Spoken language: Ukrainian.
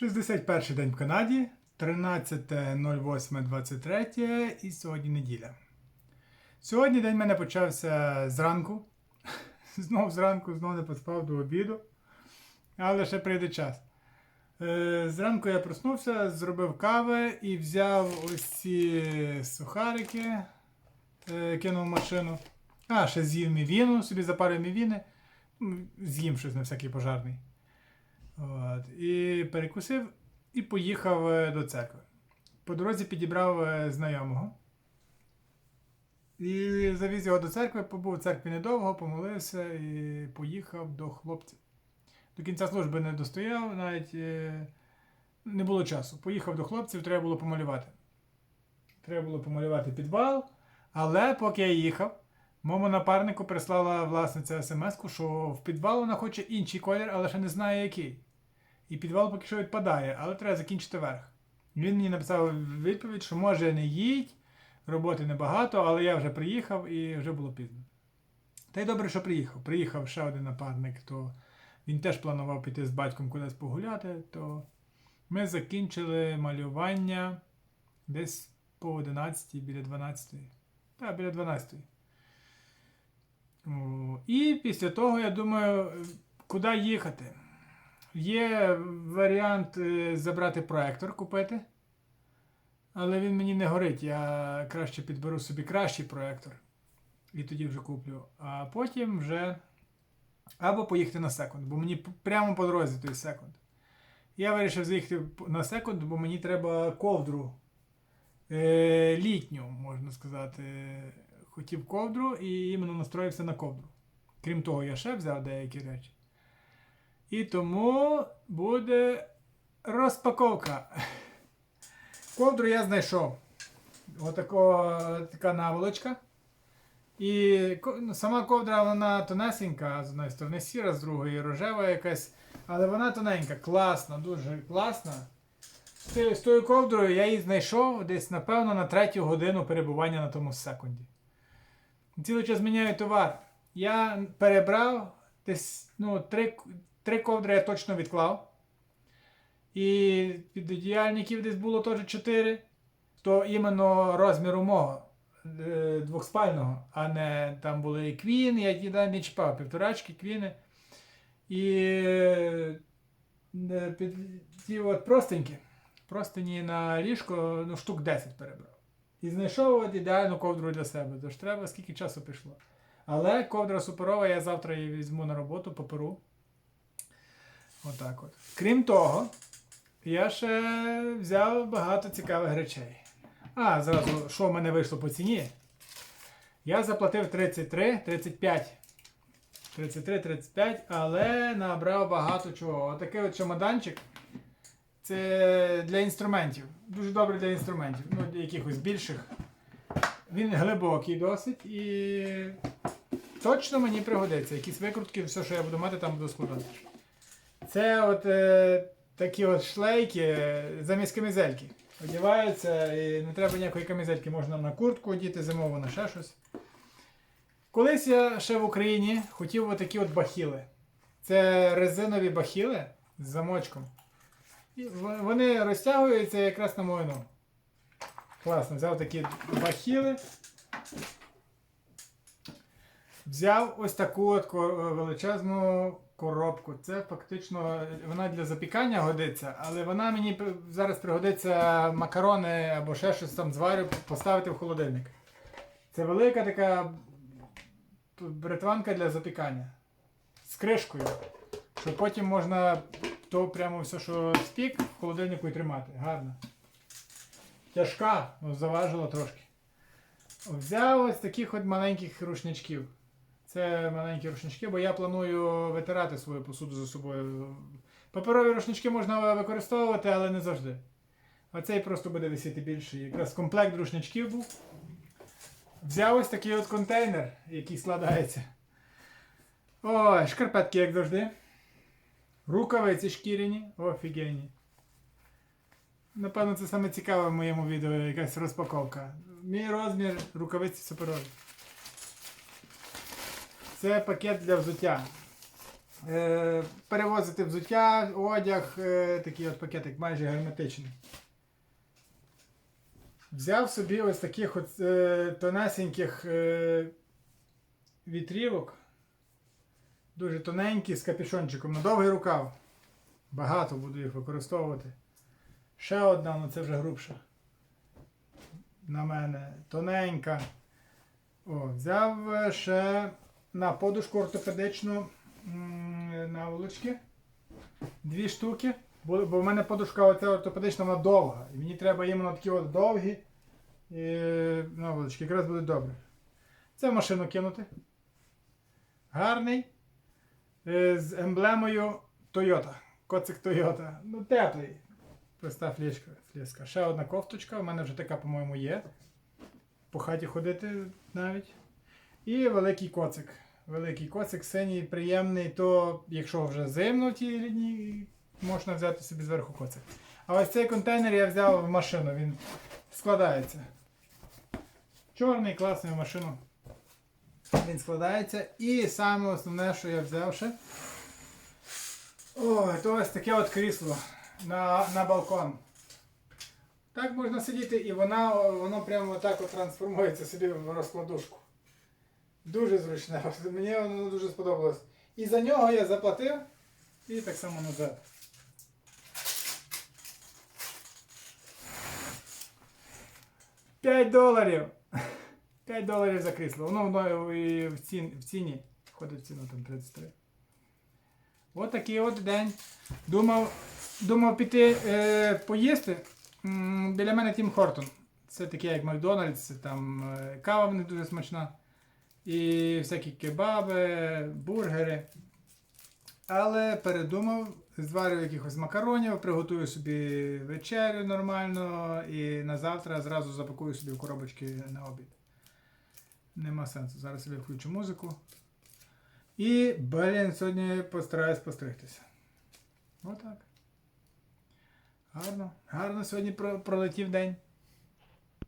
61 день в Канаді, 13.08.23 і сьогодні неділя. Сьогодні день в мене почався зранку. Знов зранку, знов не поспав до обіду. Але ще прийде час. Е, Зранку я проснувся, зробив кави і взяв ось ці сухарики, е, кинув машину. А, ще з'їв мівіну, собі запарив мівіни. З'їм щось на всякий пожарний. От. І перекусив і поїхав е, до церкви. По дорозі підібрав е, знайомого. І завіз його до церкви, побув у церкві недовго, помолився і поїхав до хлопців. До кінця служби не достояв, навіть е, не було часу. Поїхав до хлопців, треба було помалювати. Треба було помалювати підвал, але поки я їхав, моєму напарнику прислала власниця смс-ку, що в підвал вона хоче інший колір, але ще не знає який. І підвал поки що відпадає, але треба закінчити верх. Він мені написав відповідь, що може не їдь, роботи небагато, але я вже приїхав і вже було пізно. Та й добре, що приїхав. Приїхав ще один напарник, то він теж планував піти з батьком кудись погуляти, то ми закінчили малювання десь по 11 біля 12. Так, біля 12. І після того я думаю, куди їхати. Є варіант е, забрати проектор, купити. Але він мені не горить. Я краще підберу собі кращий проектор. І тоді вже куплю. А потім вже або поїхати на секунд, бо мені прямо по дорозі той секунд. Я вирішив заїхати на секунд, бо мені треба ковдру е, літню, можна сказати. Хотів ковдру і іменно настроївся на ковдру. Крім того, я ще взяв деякі речі. І тому буде розпаковка. Ковдру я знайшов. Отако, така наволочка. І ну, сама ковдра вона тонесенька, з одної сторони сіра, з другої рожева якась. Але вона тоненька, класна, дуже класна. З тою ковдрою я її знайшов десь, напевно, на третю годину перебування на тому секунді. Цілий час міняю товар. Я перебрав десь ну, три, три ковдри я точно відклав. І підодіяльників десь було теж чотири. То іменно розміру мого е, двохспального, а не там були і квін, я ніде не чіпав, півторачки, квіни. І е, під ті от простенькі, простині на ліжко, ну, штук 10 перебрав. І знайшов от ідеальну ковдру для себе. Тож треба, скільки часу пішло. Але ковдра суперова, я завтра її візьму на роботу, поперу. Отак от. Крім того, я ще взяв багато цікавих речей. А, зразу, що в мене вийшло по ціні? Я заплатив 33, 35. 33-35, але набрав багато чого. Отакий от чемоданчик. Це для інструментів. Дуже добре для інструментів. Ну, для якихось більших. Він глибокий досить і точно мені пригодиться. Якісь викрутки, все, що я буду мати, там буду складати. Це от е, такі от шлейки е, замість камізельки. Одягаються і не треба ніякої камізельки, можна на куртку одіти, зимову на ще щось. Колись я ще в Україні хотів отакі от бахіли. Це резинові бахіли з замочком. І вони розтягуються якраз на мою ногу. Класно, взяв такі бахіли. Взяв ось таку от величезну коробку. Це фактично вона для запікання годиться, але вона мені зараз пригодиться макарони або ще щось там зварю, поставити в холодильник. Це велика така бритванка для запікання з кришкою, що потім можна то прямо все, що спік, в холодильнику і тримати. Гарно. Тяжка, ну заважила трошки. Взяв ось таких от маленьких рушничків. Це маленькі рушнички, бо я планую витирати свою посуду за собою. Паперові рушнички можна використовувати, але не завжди. А цей просто буде висіти більший. Якраз комплект рушничків був. Взяв ось такий от контейнер, який складається. Ой, шкарпетки, як завжди. Рукавиці шкіряні, офігенні. Напевно, це саме цікаве в моєму відео, якась розпаковка. Мій розмір рукавиці суперові. Це пакет для взуття. е, перевозити взуття, одяг, е, такий от пакетик майже герметичний. Взяв собі ось таких от е, тонесеньких е, вітрівок. Дуже тоненькі з капюшончиком на довгий рукав. Багато буду їх використовувати. Ще одна, ну це вже грубша. На мене тоненька. О, взяв е, ще на подушку ортопедичну наволочки. Дві штуки. Бо, в мене подушка оця ортопедична вона довга. І мені треба іменно такі от довгі наволочки. Якраз буде добре. Це в машину кинути. Гарний. Е, з емблемою Toyota. Коцик Toyota. Ну, теплий. Проста флішка. фліска. Ще одна кофточка. У мене вже така, по-моєму, є. По хаті ходити навіть. І великий коцик. Великий коцик, синій, приємний, то якщо вже зимно в літній, можна взяти собі зверху коцик. А ось цей контейнер я взяв в машину, він складається. Чорний, класний в машину. Він складається. І саме основне, що я взяв ще. Ой, то ось таке от крісло на, на балкон. Так можна сидіти і вона, воно прямо так от трансформується собі в розкладушку. Дуже зручне. Мені воно дуже сподобалось. І за нього я заплатив і так само назад. П'ять доларів! 5 доларів за крісло. Воно воно і в, цін, в ціні. Входить в ціну там 33. От такий от день. Думав, думав піти е, поїсти. Біля мене Тім Хортон. Це таке як Макдональдс, там е, кава в дуже смачна. І всякі кебаби, бургери. Але передумав, зварю якихось макаронів, приготую собі вечерю нормально і на завтра зразу запакую собі в коробочки на обід. Нема сенсу. Зараз я включу музику. І, блін, сьогодні постараюсь постригтися. Отак. Гарно. Гарно сьогодні пролетів день.